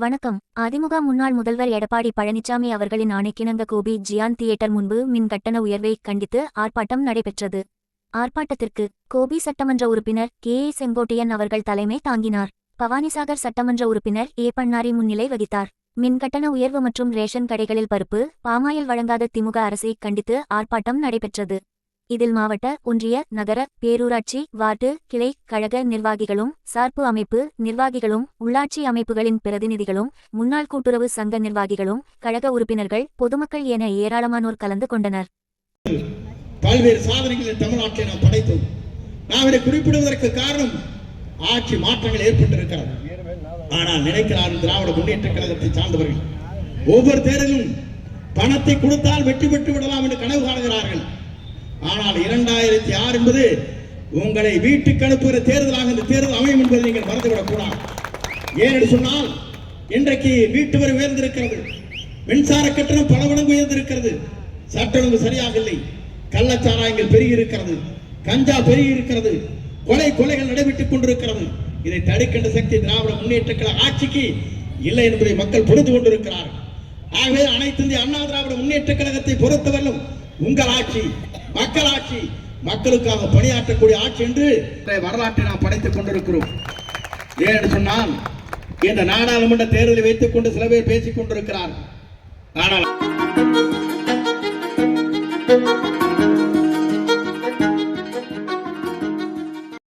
வணக்கம். அதிமுக முன்னாள் முதல்வர் எடப்பாடி பழனிசாமி அவர்களின் ஆணைக்கிணங்க கோபி ஜியான் தியேட்டர் முன்பு மின் கட்டண உயர்வை கண்டித்து ஆர்ப்பாட்டம் நடைபெற்றது. ஆர்ப்பாட்டத்திற்கு கோபி சட்டமன்ற உறுப்பினர் கே ஏ செங்கோட்டையன் அவர்கள் தலைமை தாங்கினார். பவானிசாகர் சட்டமன்ற உறுப்பினர் ஏ பன்னாரி முன்னிலை வகித்தார். மின் கட்டண உயர்வு மற்றும் ரேஷன் கடைகளில் பருப்பு பாமாயில் வழங்காத திமுக அரசை கண்டித்து ஆர்ப்பாட்டம் நடைபெற்றது. இதில் மாவட்ட ஒன்றிய நகர பேரூராட்சி வார்டு கிளை கழக நிர்வாகிகளும் சார்பு அமைப்பு நிர்வாகிகளும் உள்ளாட்சி அமைப்புகளின் பிரதிநிதிகளும் முன்னாள் கூட்டுறவு சங்க நிர்வாகிகளும் கழக உறுப்பினர்கள் பொதுமக்கள் என ஏராளமானோர் கலந்து கொண்டனர். பல்வேறு சாதனைகளை தமிழ்நாட்டில் நாம் படைத்தோம். நாம் இதை குறிப்பிடுவதற்கு காரணம் ஆட்சி மாற்றங்கள் ஏற்பட்டிருக்கிறது. ஆனால் நினைக்கிறார் திராவிட முன்னேற்ற கழகத்தை சார்ந்தவர்கள். ஒவ்வொரு தேர்தலும் பணத்தை கொடுத்தால் வெற்றி பெற்று விடலாம் என்று கனவு காணுகிறார்கள். இரண்டாயிரத்தி ஆறு என்பது உங்களை வீட்டுக்கு அனுப்புகிற தேர்தலாக இந்த தேர்தல் அமையும் என்பதை நீங்கள் மறந்துவிடக் கூடாது. ஏனென்று சொன்னால் இன்றைக்கு வீட்டு வரி உயர்ந்திருக்கிறது. மின்சார கட்டணம் பல மடங்கு உயர்ந்திருக்கிறது. சட்ட ஒழுங்கு சரியாக இல்லை கள்ளச்சாராயங்கள் பெருகி இருக்கிறது கஞ்சா பெருகி இருக்கிறது கொலை கொலைகள் நடைபெற்றுக் கொண்டிருக்கிறது. இதை தடுக்கின்ற சக்தி திராவிட முன்னேற்ற கழக ஆட்சிக்கு இல்லை என்பதை மக்கள் புரிந்து கொண்டிருக்கிறார்கள். ஆகவே அனைத்து இந்திய அண்ணா திராவிட முன்னேற்ற கழகத்தை பொறுத்தவரையிலும் உங்கள் ஆட்சி மக்களாட்சி மக்களுக்காக பணியாற்றக்கூடிய ஆட்சி என்று வரலாற்றை நாம் படைத்துக் கொண்டிருக்கிறோம். ஏன்னு சொன்னால் இந்த நாடாளுமன்ற தேர்தலை வைத்துக் கொண்டு சில பேர் பேசிக் கொண்டிருக்கிறார் ஆனால்